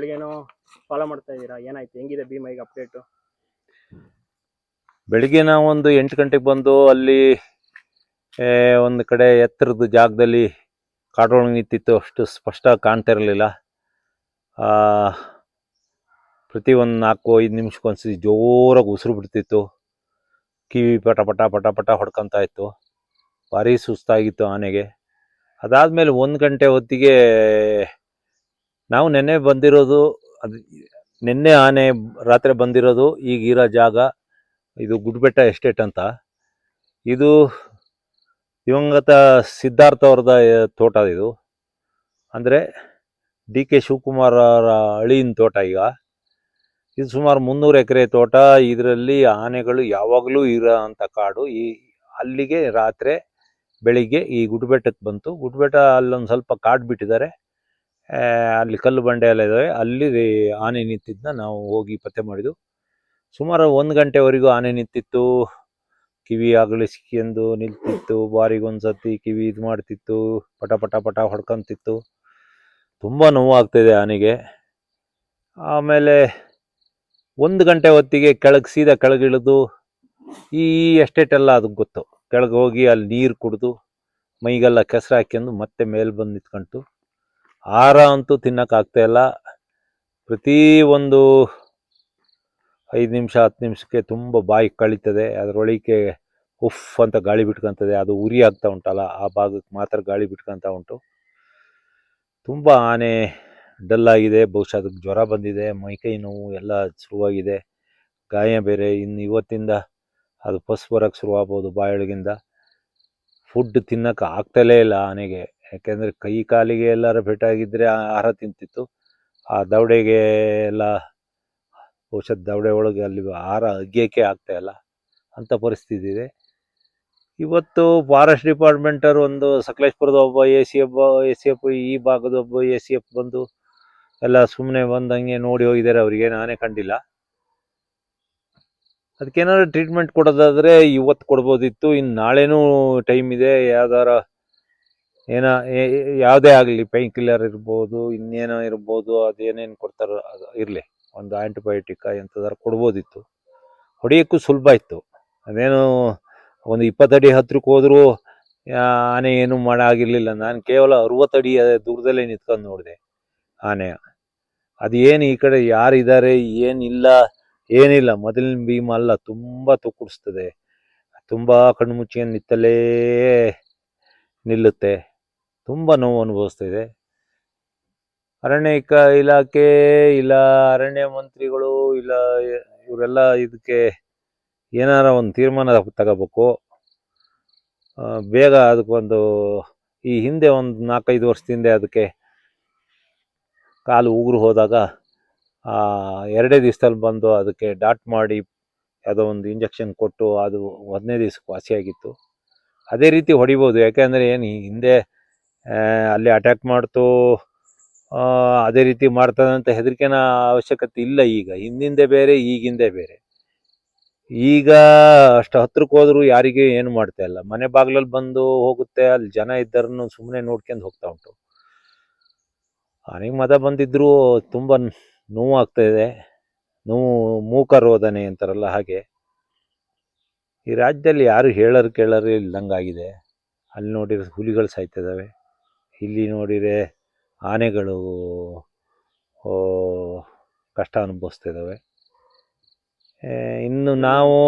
ಬೆಳಿಗ್ಗೆನೋ follow ಮಾಡ್ತಾ ಇದ್ದೀರಾ? ಏನಾಯ್ತು? ಹೆಂಗಿದೆ ಭೀಮಾ ಈಗ ಅಪ್ಡೇಟು ಬೆಳಿಗ್ಗೆ ನಾವು ಒಂದು ಎಂಟು ಗಂಟೆಗೆ ಬಂದು ಅಲ್ಲಿ ಒಂದು ಕಡೆ ಎತ್ತರದ ಜಾಗದಲ್ಲಿ ಕಾಡೊಳಗೆ ನಿಂತಿತ್ತು. ಅಷ್ಟು ಸ್ಪಷ್ಟ ಕಾಣ್ತಾ ಇರಲಿಲ್ಲ. ಪ್ರತಿ ಒಂದು ನಾಲ್ಕು, ಐದು ನಿಮಿಷಕ್ಕೊಂದ್ಸತಿ ಜೋರಾಗಿ ಉಸಿರು ಬಿಡ್ತಿತ್ತು. ಕಿವಿ ಪಟ ಪಟ ಪಟ ಪಟ ಹೊಡ್ಕೊತಾ ಇತ್ತು. ಭಾರಿ ಸುಸ್ತಾಗಿತ್ತು ಆನೆಗೆ. ಅದಾದಮೇಲೆ ಒಂದು ಗಂಟೆ ಹೊತ್ತಿಗೆ ನಾವು ನೆನ್ನೆ ಬಂದಿರೋದು ಅದು ನಿನ್ನೆ ಆನೆ ರಾತ್ರಿ ಬಂದಿರೋದು ಈಗ ಇರೋ ಜಾಗ ಇದು ಗುಡ್ಬೆಟ್ಟ ಎಸ್ಟೇಟ್ ಅಂತ. ಇದು ದಿವಂಗತ ಸಿದ್ಧಾರ್ಥ ಅವ್ರದ ತೋಟ ಇದು. ಅಂದರೆ ಡಿ ಕೆ ಶಿವಕುಮಾರ್ ಅವರ ಅಳಿಯಿನ ತೋಟ ಈಗ. ಇದು ಸುಮಾರು ಮುನ್ನೂರು ಎಕರೆ ತೋಟ. ಇದರಲ್ಲಿ ಆನೆಗಳು ಯಾವಾಗಲೂ ಇರೋ ಅಂಥ ಕಾಡು. ಈ ಅಲ್ಲಿಗೆ ರಾತ್ರಿ ಬೆಳಿಗ್ಗೆ ಈ ಗುಡ್ಬೆಟ್ಟಕ್ಕೆ ಬಂತು. ಗುಡ್ಬೆಟ್ಟ ಅಲ್ಲೊಂದು ಸ್ವಲ್ಪ ಕಾಡು ಬಿಟ್ಟಿದ್ದಾರೆ ಅಲ್ಲಿ ಕಲ್ಲು ಬಂಡೆ ಎಲ್ಲ ಇದ್ದಾವೆ ಅಲ್ಲಿ ಆನೆ ನಿಂತಿದ್ದನ್ನ ನಾವು ಹೋಗಿ ಪತ್ತೆ ಮಾಡಿದ್ದು ಸುಮಾರು ಒಂದು ಗಂಟೆವರೆಗೂ ಆನೆ ನಿಂತಿತ್ತು. ಕಿವಿ ಅಗಲಿಸ್ಕೊಂಡು ನಿಂತಿತ್ತು ಬಾರಿಗೊಂದು ಸತಿ ಕಿವಿ ಇದು ಮಾಡ್ತಿತ್ತು. ಪಟ ಪಟ ಪಟ ಹೊಡ್ಕೊಂತಿತ್ತು. ತುಂಬ ನೋವಾಗ್ತಿದೆ ಆನೆಗೆ. ಆಮೇಲೆ ಒಂದು ಗಂಟೆ ಹೊತ್ತಿಗೆ ಕೆಳಗೆ ಸೀದಾ ಕೆಳಗಿಳಿದು ಈ ಎಸ್ಟೇಟ್ ಎಲ್ಲ ಅದಕ್ಕೆ ಗೊತ್ತು. ಕೆಳಗೆ ಹೋಗಿ ಅಲ್ಲಿ ನೀರು ಕುಡಿದು ಮೈಗೆಲ್ಲ ಕೆಸರು ಹಾಕ್ಯಂಡು ಮತ್ತೆ ಮೇಲೆ ಬಂದು ನಿಂತ್ಕೊಂತು ಆಹಾರ ಅಂತೂ ತಿನ್ನೋಕ್ಕಾಗ್ತಾ ಇಲ್ಲ. ಪ್ರತಿ ಒಂದು ಐದು ನಿಮಿಷ, ಹತ್ತು ನಿಮಿಷಕ್ಕೆ ತುಂಬ ಬಾಯಿ ಕಳೀತದೆ. ಅದರೊಳಗೆ ಉಫ್ ಅಂತ ಗಾಳಿ ಬಿಟ್ಕೊಂತದೆ. ಅದು ಉರಿ ಆಗ್ತಾ ಉಂಟಲ್ಲ, ಆ ಭಾಗಕ್ಕೆ ಮಾತ್ರ ಗಾಳಿ ಬಿಟ್ಕೊತಾ ಉಂಟು. ತುಂಬ ಆನೆ ಡಲ್ ಆಗಿದೆ. ಬಹುಶಃ ಅದಕ್ಕೆ ಜ್ವರ ಬಂದಿದೆ. ಮೈಕೈ ನೋವು ಎಲ್ಲ ಶುರುವಾಗಿದೆ. ಗಾಯ ಬೇರೆ. ಇನ್ನು ಇವತ್ತಿಂದ ಅದು ಪಸ್ ಬರೋಕ್ಕೆ ಶುರುವಾಗ್ಬೋದು ಬಾಯೊಳಗಿಂದ. ಫುಡ್ ತಿನ್ನಕ್ಕೆ ಆಗ್ತಲೇ ಇಲ್ಲ ಆನೆಗೆ. ಯಾಕೆಂದರೆ ಕೈ ಕಾಲಿಗೆ ಎಲ್ಲರ ಪೆಟ್ಟಾಗಿದ್ದರೆ ಆಹಾರ ತಿಂತಿತ್ತು. ಆ ದವಡೆಗೆ ಎಲ್ಲ ಔಷಧ ದವಡೆ ಒಳಗೆ ಅಲ್ಲಿ ಆಹಾರ ಅಗ್ಯೋಕ್ಕೆ ಆಗ್ತಾಯಿಲ್ಲ ಅಂಥ ಪರಿಸ್ಥಿತಿ ಇದೆ. ಇವತ್ತು ಫಾರೆಸ್ಟ್ ಡಿಪಾರ್ಟ್ಮೆಂಟರು ಒಂದು ಸಕಲೇಶ್ಪುರದ ಒಬ್ಬ A C F, A C F ಈ ಭಾಗದ ಒಬ್ಬ ಎ ಸಿ ಎಫ್ ಬಂದು ಎಲ್ಲ ಸುಮ್ಮನೆ ಬಂದಂಗೆ ನೋಡಿ ಹೋಗಿದ್ದಾರೆ. ಅವರಿಗೆ ನಾನೇ ಕಂಡಿಲ್ಲ. ಅದಕ್ಕೇನಾದ್ರು ಟ್ರೀಟ್ಮೆಂಟ್ ಕೊಡೋದಾದರೆ ಇವತ್ತು ಕೊಡ್ಬೋದಿತ್ತು. ಇನ್ನು ನಾಳೆನೂ ಟೈಮ್ ಇದೆ. ಯಾವ್ದಾರ ಏನ ಯಾವುದೇ ಆಗಲಿ ಪೈನ್ ಕಿಲ್ಲರ್ ಇರ್ಬೋದು, ಇನ್ನೇನೋ ಇರ್ಬೋದು, ಅದೇನೇನು ಕೊಡ್ತಾರೋ, ಅದು ಇರಲಿ. ಒಂದು ಆ್ಯಂಟಿಬಯೋಟಿಕ್ ಎಂಥದಾರು ಕೊಡ್ಬೋದಿತ್ತು. ಹೊಡಿಯೋಕ್ಕೂ ಸುಲಭ ಇತ್ತು. ಅದೇನು ಒಂದು ಇಪ್ಪತ್ತಡಿ ಹತ್ತಿರಕ್ಕೆ ಹೋದರೂ ಆನೆ ಏನೂ ಮಾಡಾಗಿರಲಿಲ್ಲ ನಾನು ಕೇವಲ ಅರುವತ್ತಡಿ ದೂರದಲ್ಲೇ ನಿಂತ್ಕೊಂಡು ನೋಡಿದೆ ಆನೆ ಅದು ಏನು ಈ ಕಡೆ ಯಾರಿದ್ದಾರೆ, ಏನಿಲ್ಲ ಏನಿಲ್ಲ. ಮೊದಲಿನ ಭೀಮ ಅಲ್ಲ, ತುಂಬ ತುಕ್ಕುಡಿಸ್ತದೆ ತುಂಬ ಕಣ್ಣು ಮುಚ್ಕೊಂಡು ನಿತ್ತಲೇ ನಿಲ್ಲುತ್ತೆ. ತುಂಬ ನೋವು ಅನುಭವಿಸ್ತಿದೆ ಅರಣ್ಯಕ ಇಲಾಖೆ ಇಲ್ಲ ಅರಣ್ಯ ಮಂತ್ರಿಗಳು ಇಲ್ಲ ಇವರೆಲ್ಲ ಇದಕ್ಕೆ ಏನಾರ ಒಂದು ತೀರ್ಮಾನ ತಗೋಬೇಕು. ಬೇಗ ಅದಕ್ಕೊಂದು ಈ ಹಿಂದೆ ಒಂದು ನಾಲ್ಕೈದು ವರ್ಷದ ಹಿಂದೆ ಅದಕ್ಕೆ ಕಾಲು ಉಗುರು ಹೋದಾಗ ಎರಡೇ ದಿವಸದಲ್ಲಿ ಬಂದು ಅದಕ್ಕೆ ಡಾಟ್ ಮಾಡಿ ಯಾವುದೋ ಒಂದು ಇಂಜೆಕ್ಷನ್ ಕೊಟ್ಟು ಅದು ಒಂದನೇ ದಿವ್ಸಕ್ಕೆ ವಾಸಿಯಾಗಿತ್ತು. ಅದೇ ರೀತಿ ಹೊಡಿಬೋದು. ಯಾಕೆಂದರೆ ಏನು ಹಿಂದೆ ಅಲ್ಲಿ ಅಟ್ಯಾಕ್ ಮಾಡ್ತು. ಅದೇ ರೀತಿ ಮಾಡ್ತದಂತ ಹೆದರಿಕೆನ ಅವಶ್ಯಕತೆ ಇಲ್ಲ ಈಗ. ಹಿಂದಿಂದೆ ಬೇರೆ, ಈಗಿಂದೆ ಬೇರೆ. ಈಗ ಅಷ್ಟು ಹತ್ರಕ್ಕೆ ಹೋದ್ರು ಯಾರಿಗೆ ಏನು ಮಾಡ್ತಾ ಇಲ್ಲ. ಮನೆ ಬಾಗ್ಲಲ್ಲಿ ಬಂದು ಹೋಗುತ್ತೆ. ಅಲ್ಲಿ ಜನ ಇದ್ದಾರನ್ನು ಸುಮ್ಮನೆ ನೋಡ್ಕೊಂಡು ಹೋಗ್ತಾ ಉಂಟು. ನನಗೆ ಮದ ಬಂದಿದ್ರು ತುಂಬ ನೋವು ಇದೆ. ನೋವು, ಮೂಕ ರೋದನೆ ಅಂತಾರಲ್ಲ ಹಾಗೆ. ಈ ರಾಜ್ಯದಲ್ಲಿ ಯಾರು ಹೇಳರು ಕೇಳರು ಇಲ್ಲದಂಗಾಗಿದೆ ಅಲ್ಲಿ ನೋಡಿರೋ ಹುಲಿಗಳು ಸಾಯ್ತಿದ್ದಾವೆ ಇಲ್ಲಿ ನೋಡಿದರೆ ಆನೆಗಳು ಕಷ್ಟ ಅನುಭವಿಸ್ತಿದ್ದಾವೆ ಇನ್ನು ನಾವು